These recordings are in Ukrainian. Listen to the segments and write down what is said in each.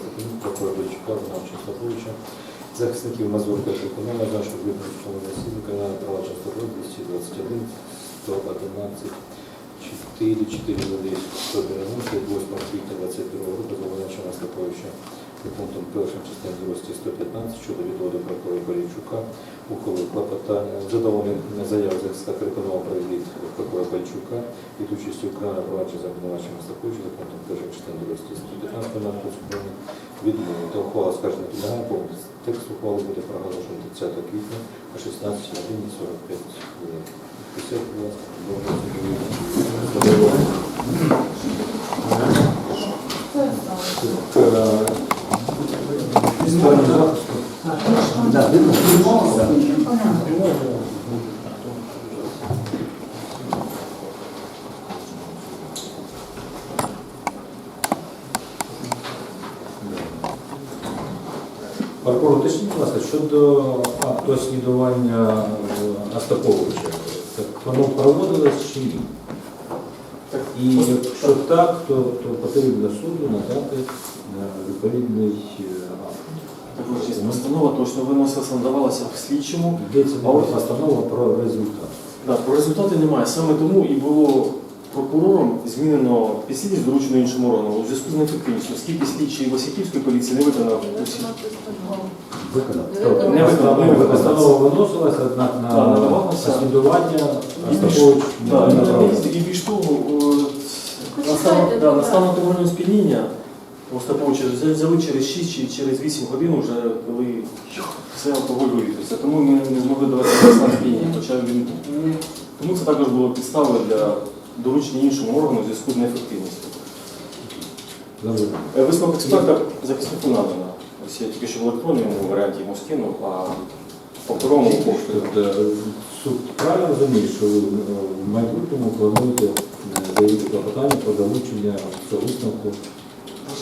Степанюк, прокурор Бойчука, виконавчого Стаповича, захисників Мазурка і Економа, нашого виборів засідника на права право 221, 111, 4, 4 води 190, 8 квітня 22 року, Стаповича і пунктом першим частини 200 115 щодо відводу прокурора Полівчука ухвалив клопотання задоволений заяву захиста Криконова про відвід прокурора Пальчука від участі Україна провадження за обвинуваченням Остаповича за пунктом першим частини 200 115 на України відмовити. Та ухвала скажена підлягає повністю. Текст ухвали буде проголошений 30 квітня о 16 годині 45 хвилин. Після, будь ласка, до голосування. Сторони захисту. Да, видно? Прокурор, уточніть, будь ласка, щодо акту слідування Остаповича, так воно проводилось чи ні? І якщо так, то, то потрібно суду надати е, відповідний е, акт. Є постанова, точно виносилася, надавалася слідчому. Йдеться постанова про результат. Да, про результати немає. Саме тому і було прокурором змінено підслідність доручено іншому органу у зв'язку з неефективністю, оскільки слідчий Васильківської поліції не виконав усі. Виконав. Тобто Не виконав, не виконав. Постанова виносилася, однак на Так, І більш- Остапович не Да, направив. і більш того, от, на стан- да, на стан алкогольного сп'яніння Остаповича взя- взяли через 6 чи через 8 годин, вже коли все алкоголь вивітрився. Тому ми не змогли довести на стан сп'яніння. Хоча він тому це також було підставою для доручення іншому органу в зв'язку з неефективністю. Е, Висновок експерта захиснику надано. Ось я тільки що в електронному варіанті йому скинув, а паперовому поштою. Тобто суд правильно розуміє, що ви е, в майбутньому плануєте е, заявити клопотання про долучення цього висновку.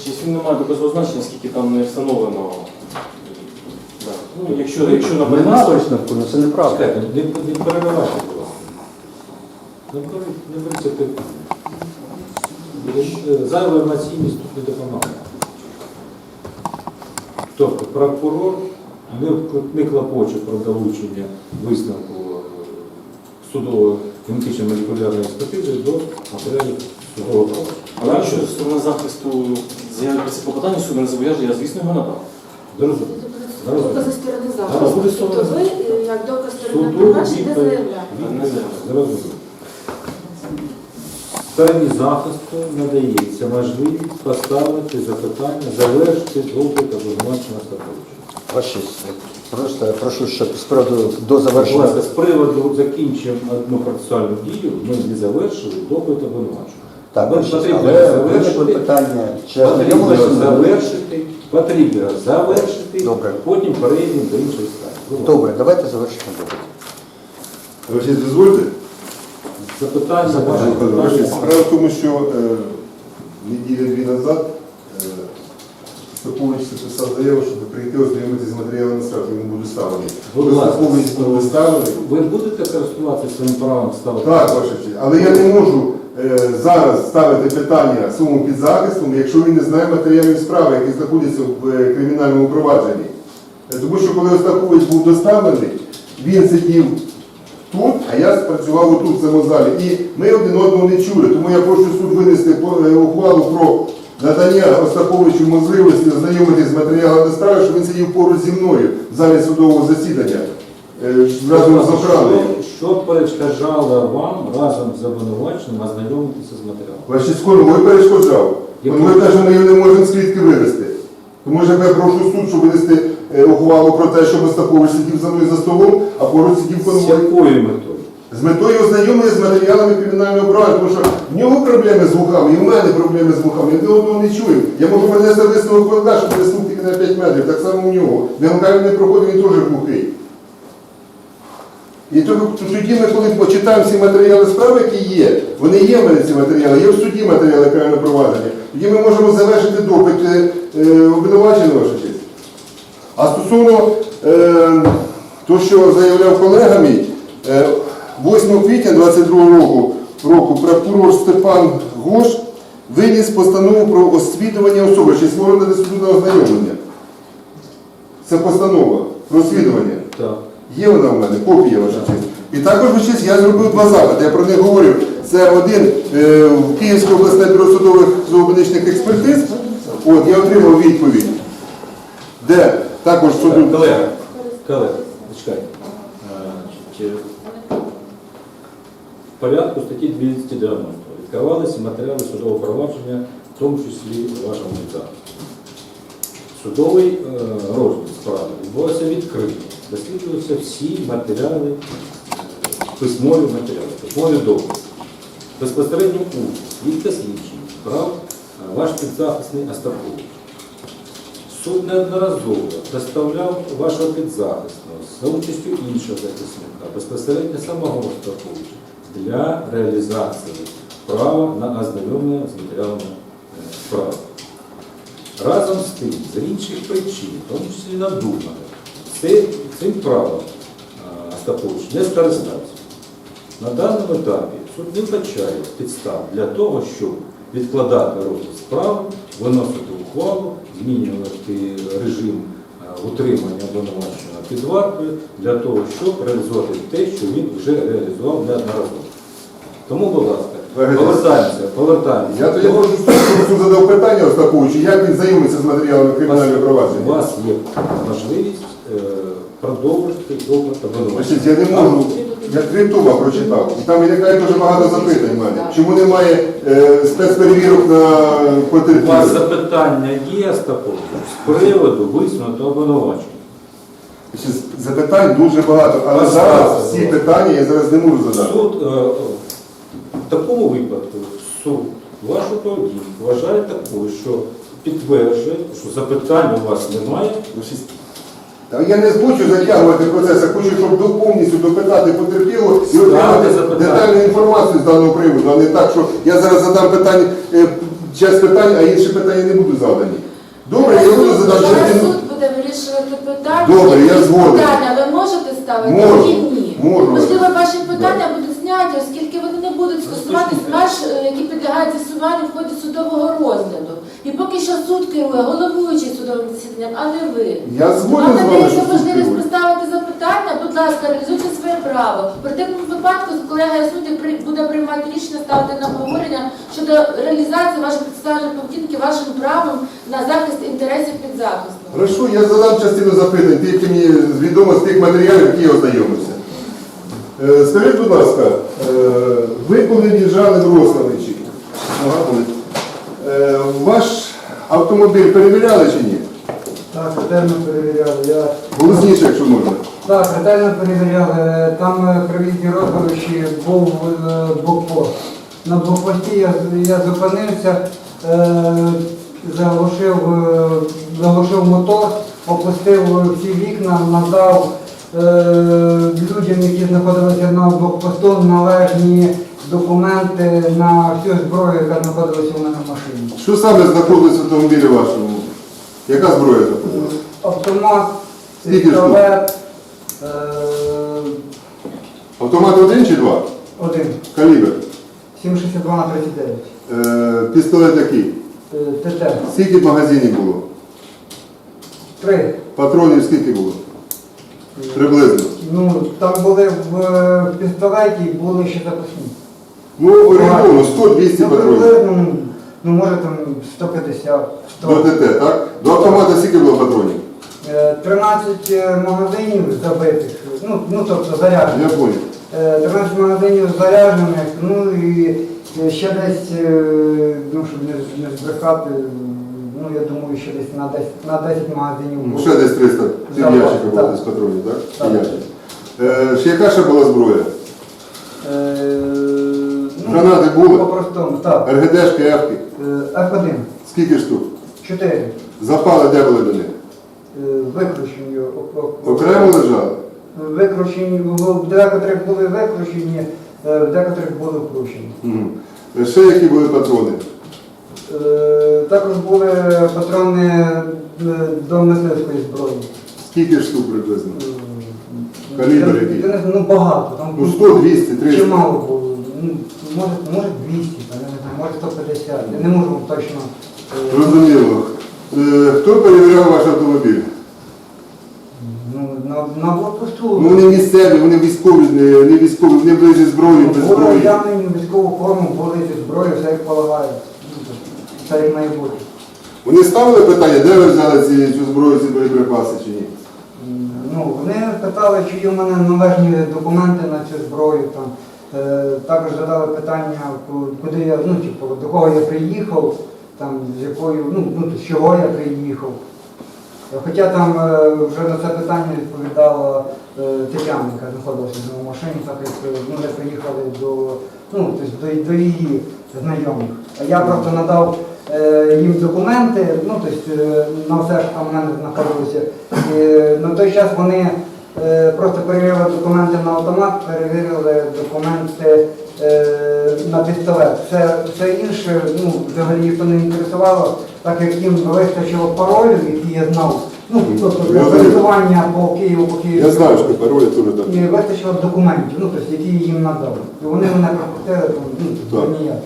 Ще він не має доказового значення, скільки там не встановлено. Ну, якщо, якщо Нема наприклад, точно, ну це неправда. Не, не ласка. Не беріть типу. Зайва емоційність тут не допомагає. Тобто прокурор не, не клопоче про долучення висновку е, судової генетично молекулярної експертизи до матеріалів судового права. але якщо сторона захисту це клопотання, суд не зобов'яже, я звісно його надав. Зрозуміло. Докази сторони захисту. Тобто ви, е, як доказ сторони не заявляєте. Не. Стороні захисту надається можливість поставити запитання, завершити допит обвинувачення Остаповича. Ваша честь, Просто я прошу, щоб з приводу до завершення. ласка, з приводу закінчимо одну процесуальну дію, ми не завершили допит обвинувачення. Так, Нам потрібно але завершити. питання, чи Потрібно завершити, потрібно завершити, Добре. потім перейдемо до іншої справи. Добре, давайте завершимо допит. Ви ще дозвольте? Запитання, запитання. Справа в тому, що е, неділі дві назад е, Стапович написав заяву, щоб прийти ознайомитися з матеріалами справи, йому буде ставлений. Будь ласка. Стапович буде ставлений. Ви будете користуватися своїм правом ставити? Так, ваша честь. Але я не можу е, зараз ставити питання своєму підзахисту, якщо він не знає матеріалів справи, які знаходяться в е, кримінальному провадженні. Тому що коли Остапович був доставлений, він сидів а я спрацював отут в цьому залі. І ми один одного не чули. Тому я прошу суд винести е, ухвалу про надання Остаповичу можливості ознайомитися з матеріалами справи, щоб він сидів поруч зі мною в залі судового засідання. е, Разом з охраною. Що, що перешкоджало вам разом з обвинуваченим ознайомитися з матеріалом? Ваші конвой перешкоджав. Яку? Конвой каже, ми його не можемо свідки вивезти. Тому що я прошу суд, щоб винести е, ухвалу про те, щоб Остапович сидів за мною за столом, а поруч сидів З якою метою? З метою ознайомлення з матеріалами кримінального права, тому що в нього проблеми з вухами, і в мене проблеми з вухами. Я одного не чую. Я можу принести висновок ВЛК, що присунув тільки на 5 метрів, так само у нього. Він не проходить, він теж глухий. І то- тоді ми, коли почитаємо всі матеріали справи, які є, вони є в мене ці матеріали, є в суді матеріали кримінального провадження, тоді ми можемо завершити допит е, е, обвинуваченого ваша честь. А стосовно е, того, що заявляв колега мій, 8 квітня 22 року, року прокурор Степан Гош виніс постанову про освідування особи, чи створено до ознайомлення. Це постанова про освідування. Так. Є вона в мене, копія ваша честь. І також ваша честь, я зробив два запити, я про них говорив. Це один е, в Київське обласне бюро судових зообедичних експертиз. От, я отримав відповідь, де також суду. Колега, колега, чекайте. Е, значить, е, В порядку статті 290 відкривалися матеріали судового провадження, в тому числі вашому захисту. Судовий е, розгляд справи відбувався відкрито. Досліджувалися всі матеріали, письмові матеріали, письмові докази. Безпосередньо у від слідчий брав е, ваш підзахисний Остапович. Суд неодноразово представляв вашого підзахисного за участю іншого захисника, безпосередньо самого Остаповича, для реалізації права на ознайомлення з матеріалами е, справи. Разом з тим, з інших причин, в тому числі надумано, цим, правом е, Остапович не скористався. На даному етапі суд не вбачає підстав для того, щоб відкладати розгляд справи, виносити ухвалу, змінювати режим е, утримання обвинуваченого під вартою для того, щоб реалізувати те, що він вже реалізував неодноразово. Тому, будь ласка, повертаємося, повертаємося. Я тоді суд задав питання Остаповичу, як він знайомиться з матеріалами кримінального у вас є можливість е, продовжити доклад обвинувачення. Значить, я не можу. Я три тома прочитав. І там виникає дуже багато запитань в мене. Чому немає е, спецперевірок на У вас запитання є, Остапович, з приводу висунутого обвинувачення? Запитань дуже багато, але зараз всі питання я зараз не можу задати. Суд е, е, в такому випадку суд вашу поведінку вважає такою, що підтверджує, що запитань у вас немає. Та я не хочу затягувати процес, я хочу, щоб до- повністю допитати потерпілого і отримати детальну інформацію з даного приводу, а не так, що я зараз задам питання, е, час питань, а інші питання не будуть задані. Добре, я буду задати Зараз частину. суд буде вирішувати питання. Добре, я Які згоден. Питання ви можете ставити, Можу. які ні. Можу. Можливо, ваші питання будуть зняті, оскільки вони не будуть стосуватись ваш, е, які підлягають з'ясуванню в ході судового розгляду. І поки що суд керує головуючий судовим засіданням, а не ви. Я згоден Вам з вами, надається що суд можливість керує. поставити запитання, будь ласка, реалізуйте своє право. В противному випадку колега судді при- буде приймати рішення ставити на обговорення щодо реалізації вашої підставної поведінки вашим правом на захист інтересів підзахисту. Хорошо, я задам частину запитань, ті, які мені відомо з тих матеріалів, які я ознайомився. Е, Скажіть, будь ласка, е, ви коли в Рославичі, болить. Е, ваш автомобіль перевіряли чи ні? Так, ретельно перевіряли. Я... Голосніше, якщо можна. Так, ретельно перевіряли. Там е, при в'їзді розборочі був е, блокпост. На блокпості я, я зупинився, е, заглушив, е, заглушив мотор, опустив всі вікна, надав е, людям, які знаходилися на блокпосту, належні документи на всю зброю, яка знаходилася у мене в машині. Що саме знаходилось в автомобілі вашому? Яка зброя знаходилась? Автомат, Скільки штук? пістолет, е, Автомат один чи два? один, Калібр. 762 на 39. Е, пістолет який? Е, ТТ. Скільки магазинів було? Три. Патронів скільки було? Приблизно. Ну, там були в е, пістолеті, були ще запасні. Ну, орієнтовно 100-200 Ну, патронів. приблизно, ну, може там 150, До 100. ТТ, так? До автомата скільки було патронів? Е, 13 магазинів забитих, ну, ну тобто заряджених. Я понял. Е, 13 магазинів заряджених, ну і е, ще десь, е, ну, щоб не, не збрехати, ну я думаю, ще десь на 10, на 10 магазинів. Ну, ще десь 300 пів Так, ящика було так. десь патронів, так? Так. Ящик. Е, ще яка ще була зброя? Е, ну, Гранати були? По-простому, так. РГДшки, Фки. Е, F1, Скільки штук? 4. Запали де були до них? Е, Викручені. о- о- Окремо лежали? Викручені, в декотрих були викручені, е, в декотрих були вкручені. Угу. Ще які були патрони? Е, Також були патрони е, до мисливської зброї. Скільки штук приблизно? Е, Калібр який? Ну багато. Там Ну 100, 200, 300. чимало було. Ну, Може, може 200, та я не знаю. може 150. Я не можу точно. Зрозуміло. Е, Хто перевіряв ваш автомобіль? Ну, на, на блокпосту. Ну вони місцеві, вони військові, не, військові, вони були зі зброєю, без Були зброї. в військову форму, були зі зброєю, все як полагає. Як має бути. Вони ставили питання, де ви взяли ці, цю зброю, ці боєприпаси чи ні? Ну, вони питали, чи є в мене належні документи на цю зброю. Там. Е, також задали питання, куди я, ну, типу, до кого я приїхав, там, з якою, ну, ну, з чого я приїхав. Хоча там е, вже на це питання відповідала е, Тетяна, яка знаходилася в машині, так як е, ну, ми приїхали до, ну, тобто до, до її знайомих. А я просто надав їм документи, ну, тобто е, на все, що там в мене знаходилося. І е, на той час вони е, просто перевірили документи на автомат, перевірили документи е, на пістолет. Все, все інше ну, взагалі ніхто не інтересувало, так як їм вистачило паролю, які я знав. Ну, тобто для пересування по Києву, по Києву. Я знаю, що паролі теж так. І вистачило документів, ну, тобто, які їм надав. І вони мене пропустили, ну, ніяк.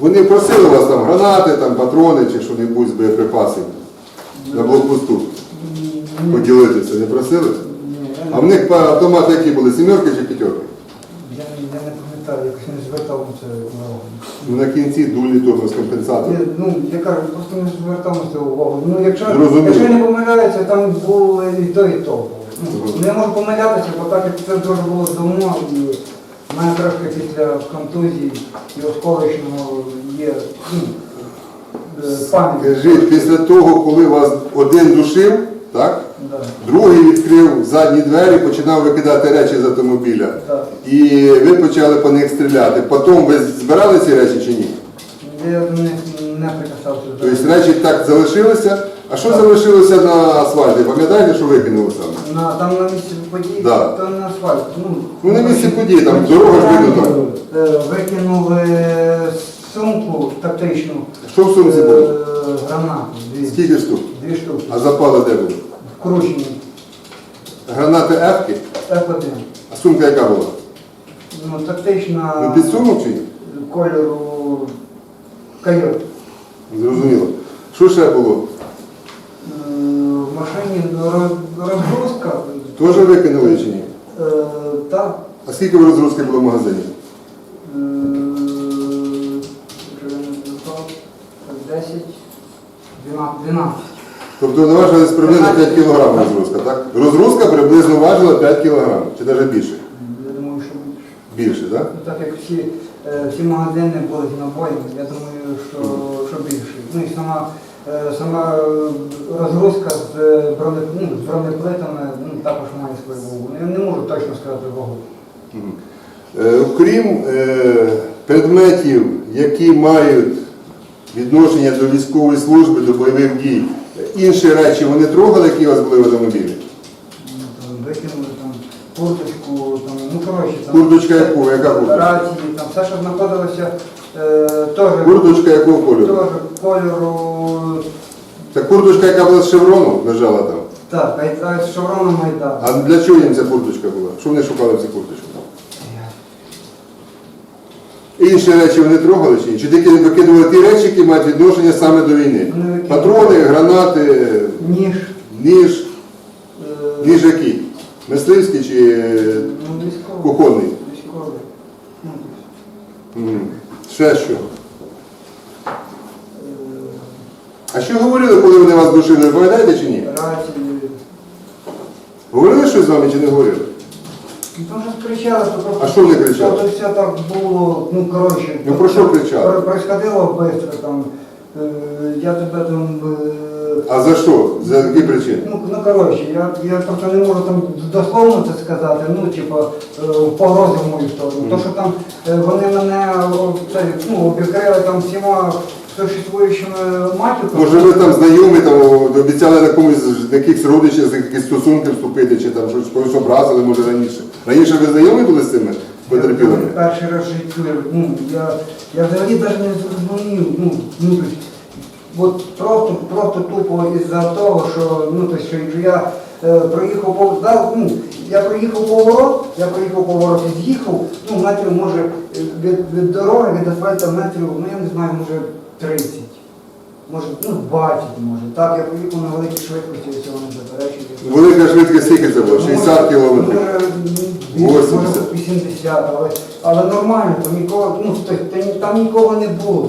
Вони просили вас там гранати, там, патрони чи що-небудь з боєприпасів на блокпосту поділитися, не просили? А в них автомати які були, сімерки чи п'ятерки? Я, я не пам'ятаю, якось не звертав це увагу. Ну на кінці дульні того з компенсатором. Я, ну, я кажу, просто не звертав на це увагу. Ну, якщо, Зрозуміло. якщо я не помиляюся, там було і то, і то. було. Ну, ну, можу помилятися, бо так як це дуже було давно, і в мене трошки після контузії і осколочного є ну, е, пам'ять. Скажіть, після того, коли вас один душив, так? Да, Другий відкрив задні двері, починав викидати речі з автомобіля. да. І ви почали по них стріляти. Потім ви збирали ці речі чи ні? Я до них не прикасався. Тобто речі так залишилися. А що залишилося на асфальті? Пам'ятаєте, що викинули саме? На, там на місці події, Да. то на асфальт. Ну, Ну, на місці події, там дорога ж видно там. Е, Викинули сумку тактичну. Що в сумці е, було? Гранати. Дві, Скільки штук? дві штуки. А запали де були? Вкручені. Гранати F-ки? F1. А сумка яка була? Ну, тактична Ну, під сумок чи ні? кольору койот. Зрозуміло. Що ще було? Машині роз- розгрузка. Теж викинули чи ні? Е, Так. А скільки ви розгрузки було в магазині? Е, вже не записав. 10, 12, 12. Тобто вона важила десь приблизно 5 кг розгрузка, так? Розгрузка приблизно важила 5 кг, чи навіть більше? Я думаю, що більше. Більше, так? Ну, Так як всі, е, всі магазини були з набоями, я думаю, що, що більше. Ну і сама, сама е, розгрузка з, броне, ну, з бронеплитами ну, також має свою вагу. Ну, Я не можу точно сказати вагу. Е, Окрім е, предметів, які мають відношення до військової служби, до бойових дій, інші речі вони трогали, які у вас були в автомобілі? Ну, викинули там курточку, там, ну коротше, там Курточка яку? Яка курточка? рації, там все, що знаходилося, е, Курточка якого кольору? кольору, Це курточка, яка була з шеврону, лежала там. так, а- з шевроном Майдан. А для чого їм ця курточка була? Що вони шукали в цій курточці? Інші речі вони трогали чи ні? Чи тільки викидували ті речі, які мають відношення саме до війни? Патрони, гранати, Ніж. ніж, е, ніж який? Мисливський чи е, Ну, кухонний? Військовий. Ще що? А що говорили, коли вони вас душили? Ви пам'ятаєте чи ні? Говорили щось з вами чи не говорили? Ну, вже кричали, що просто... А що вони кричали? Це все так було, ну, коротше. Ну, про що кричали? про- Происходило швидко, там, я тебе там... е, А за що? За які причини? Ну, ну коротше, я, я просто не можу там дословно це сказати, ну, типу, е, погрози в мою сторону. То, що там е, вони мене це, ну, обікрили там всіма существуючими матюками. Може ви там знайомі, там обіцяли на комусь з якихось родичів з якихось стосунки вступити, чи там щось когось образили, може раніше. Раніше ви знайомі були з цими потерпілими? Я перший раз в житті, ну, я, я взагалі навіть не зрозумів, ну, ну, от просто, просто тупо із-за того, що, ну, то, що я е, проїхав повз, да, ну, я проїхав поворот, я проїхав поворот і з'їхав, ну, метрів може е, від, від дороги, від асфальту метрів, ну я не знаю, може 30. Може, ну 20 може. Так, я поїхав на великій швидкості, я цього не заперечую. Велика швидкість скільки це було? 60 кілометрів. Може, 70, але але нормально, там нікого, ну, там нікого не було.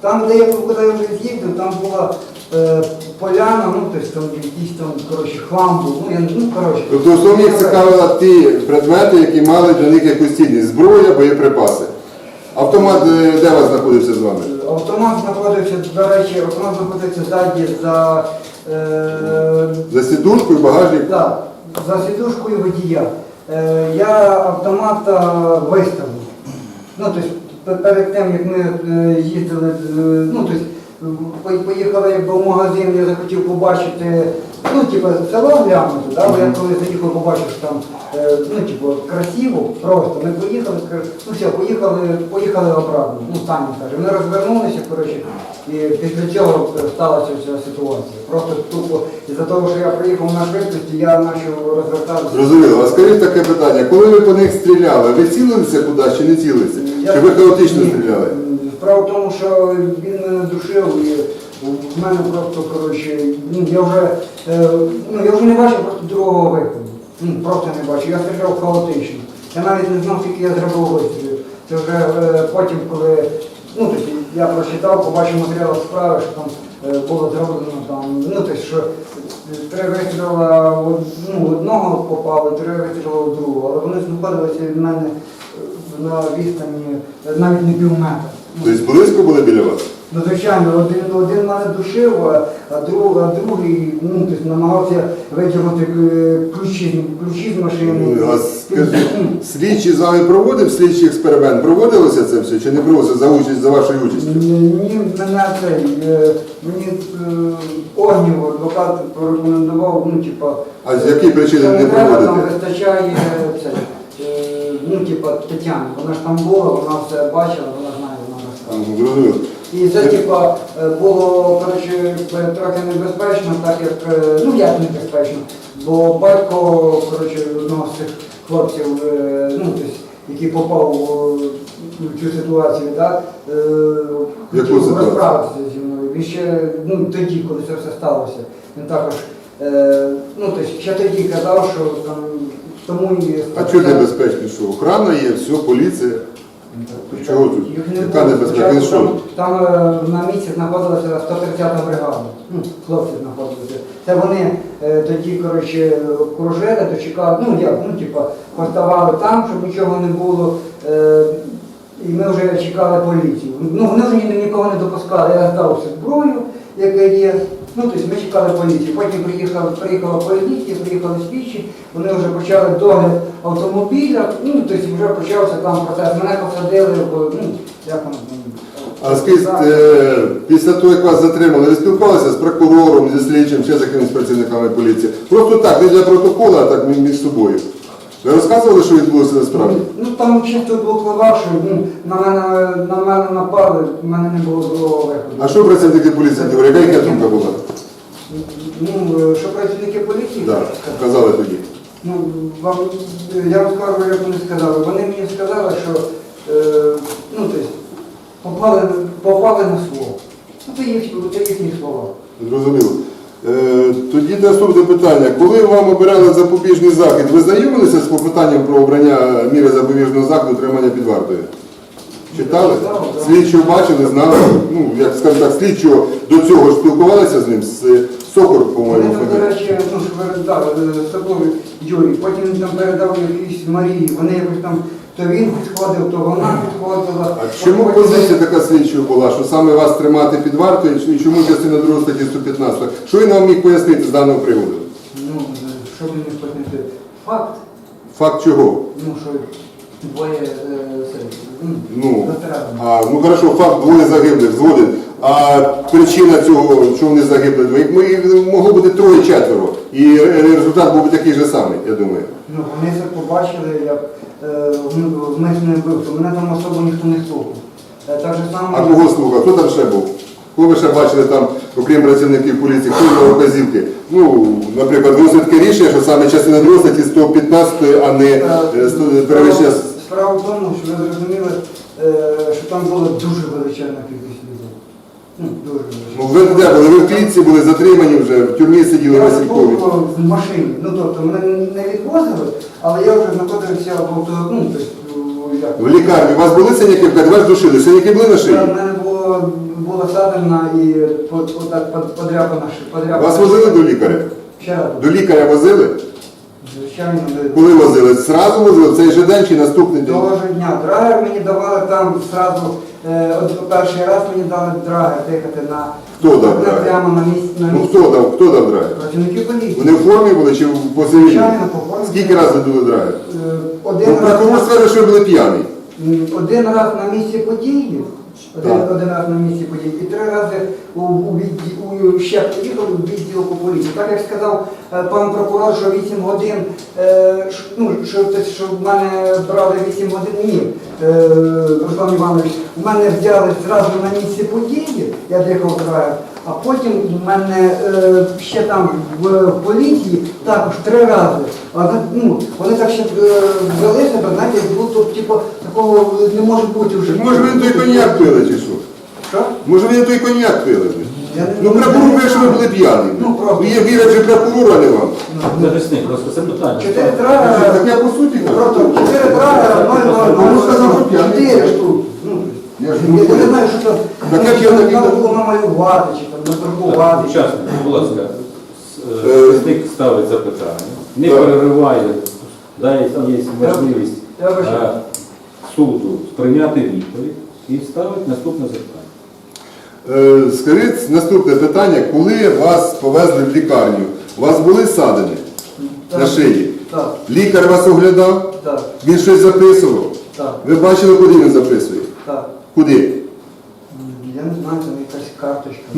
Там, де я коли я вже з'їхав, там була е, поляна, ну тобто там якийсь там коротше, хлам був. Ну, я, ну, коротше. Тобто основні їх цікавили ті предмети, які мали для них якусь цінність. Зброя, боєприпаси. Автомат е, де вас знаходився з вами? Автомат знаходився, до речі, автомат знаходиться ззаді за, е, За сідушкою, багажник? да, за сідушкою водія. Е, я автомата виставив. Ну, тобто, перед тим, як ми е, їздили, е, ну, тобто, по- поїхали якби, в магазин, я захотів побачити, ну, типу, село глянути, да? але я коли заїхав, побачив, що там, е, ну, типу, красиво, просто. Ми поїхали, кажу, ну все, поїхали, поїхали обратно, ну, самі каже. Ми розвернулися, коротше, і після цього сталася ця ситуація. Просто тупо, із-за того, що я приїхав на швидкості, я почав розвертатися. Зрозуміло. А скажіть таке питання, коли ви по них стріляли, ви цілилися кудись чи не цілилися? Чи ви хаотично стріляли? Справа в тому, що він мене душив і в мене просто, коротше, ну я вже, е, ну, я вже не бачив просто другого виходу. Ну, просто не бачив. Я стріляв хаотично. Я навіть не знав, скільки я зробив вистрілів. Це вже е, потім, коли ну, тобто, я прочитав, побачив матеріал справи, що там е, було зроблено там, ну, тобто, що три вистріла ну, одного попали, три вистріла в другого, але вони знаходилися від мене на відстані навіть не пів метра. Тобто близько були біля вас? Ну, звичайно, один, один мене душив, а, друг, а другий ну, тобто, намагався витягнути е, ключі, ключі з машини. Ну, А скажіть, Ну, слідчий з вами проводив слідчий експеримент? Проводилося це все чи не проводилося за участь за вашою участю? Мені мене цей, е, мені е, Огнєв, адвокат порекомендував, ну, типа, А з якої причини не проводити? вистачає це, ну, типа, Тетяна, вона ж там була, вона все бачила, вона знає, вона розказує. Ага, Зрозуміло. І це типа е, було коротше, е, трохи небезпечно, так як е, ну як небезпечно, бо батько коротше, одного з цих хлопців, ну тобто, який попав в цю ситуацію, так, Яку хотів розправитися зі мною. Він ще ну, тоді, коли це все сталося, він також ну, тобто, ще тоді казав, що там тому і А чого небезпечно? Що охрана є, все, поліція. Чого тут? Яка небезпека? Він що? Там, там е, на місці знаходилася 130-та бригада. Ну, хлопці знаходилися. Це вони е, тоді, коротше, кружили, дочекали, ну як, ну, типа, поставали там, щоб нічого не було. Е, і ми вже чекали поліцію. Ну, вони вже ні- нікого не допускали. Я здав зброю, яка є. Ну, тобто ми чекали поліцію. Потім приїхала, приїхала поліція, приїхали слідчі, вони вже почали догляд автомобіля, ну, тобто вже почався там процес. Мене посадили, в, ну, як там. А скажіть, е, після того, як вас затримали, ви спілкувалися з прокурором, зі слідчим, ще з якимись працівниками поліції? Просто так, не для протоколу, а так між собою. Ви розказували, що відбулося насправді? Ну там чисто блокував, що ну, на мене на мене напали, в мене не було другого виходу. А що працівники поліції говорять? Яка їхня думка була? Ну, е, що працівники поліції Так, казали тоді. Ну, вам, я вам скажу, як вони сказали. Вони мені сказали, що е, ну, тобто, попали, попали на слово. Ну, це, їх, це їхні слова. Зрозуміло. Е, тоді наступне питання. Коли вам обирали запобіжний захід, ви знайомилися з попитанням про обрання міри запобіжного заходу тримання під вартою? Читали? Слідчого бачили, знали. Ну, як скажімо так, слідчого до цього ж спілкувалися з ним, з Сокор, по-моєму, Вони до речі, ну, що передали Соколу Юрій, потім він там передав якійсь Марії, вони якось там, то він підходив, то вона підходила. А чому позиція така слідчого була, що саме вас тримати під вартою, і чому частина 2 статті 115? Що він вам міг пояснити з даного приводу? Ну, що мені пояснити? Факт, Факт чого? ну, що двоє е, ну, Ну, а, ну хорошо, факт двоє загиблих згоден. А причина цього, що вони загибли, двоє, ми- могло бути троє-четверо. І результат був би такий же самий, я думаю. Ну, вони це побачили, як е, в- вмисне вбивство. Мене там особо ніхто не слухав. Е, Так же само, А кого слухав? Хто там ще був? Кого ви ще бачили там, окрім працівників поліції, хто дав вказівки? Ну, наприклад, було таке рішення, що саме частина 2 статті 115, а не е, сто- перевищення. Справа- Справа в тому, що ви зрозуміли, е, що там була дуже величезна кількість людей. Ну, Ну, ви де були? Ви в клітці були затримані вже, в тюрмі сиділи Я на Сількові. був в машині, ну тобто мене не відвозили, але я вже знаходився в авто, ну, тобто, як. В лікарні. У вас були синяки, в вас душили, синяки були на шиї? У мене було, була садина і по- отак под- подряпана ши- подряпана. Вас возили до лікаря? Ще раз. До лікаря возили? Звичайно, не- Коли возили? Зразу возили? В цей же день чи наступний день? Того ж дня. Драгер мені давали там зразу, е, от перший раз мені дали драги дихати на Хто дав на- прямо на місці на Ну місці. хто дав? Хто дав драйв? Працівники поліції. Вони в формі були чи по цивільному? Звичайно, по формі. Скільки разів дали драйв? Е, Один Ну, раз, прокурор стверджує, що ви були п'яний. м, один раз на місці події, один, Так. один раз на місці події, і три рази у, у, відді- у ще приїхав у відділку поліції. Так як сказав е, пан прокурор, що 8 годин, е, ш- ну, що, те, що в мене брали 8 годин, ні. Е, Руслан Іванович, у мене взяли зразу на місці події, я дихав драйв, а потім в мене е, ще там в, в поліції також три рази. А, ну, вони так ще е, вели себе, знаєте, як будто типу, такого не може бути вже. Може ви той коньяк пили чи що? Що? Може ви не той коньяк пили? Я не- Ну прокурор каже, що ви були п'яні. Ну, просто. Ну, є вірять же прокурору, а не вам. Ну, Захисник, просто це питання. Чотири Так драгера, я по суті кажу. чотири драгера, ноль, ноль, Ну, ноль, сказав, що п'яний. чотири штуки. Ну, Я ж я не не знаю, що там, Так як я там такий- треба було намалювати, чи там надрукувати. Учасник, будь ласка, Е, захисник ставить запитання, не Так. перериває, дає є можливість е, суду прийняти відповідь і ставить наступне запитання. Е, Скажіть наступне питання, коли вас повезли в лікарню, у вас були садини на Так. шиї? Так, Лікар вас оглядав? так, Він щось записував? так, Ви бачили, куди він записує? так. Куди? Я не знаю, там якась карточка.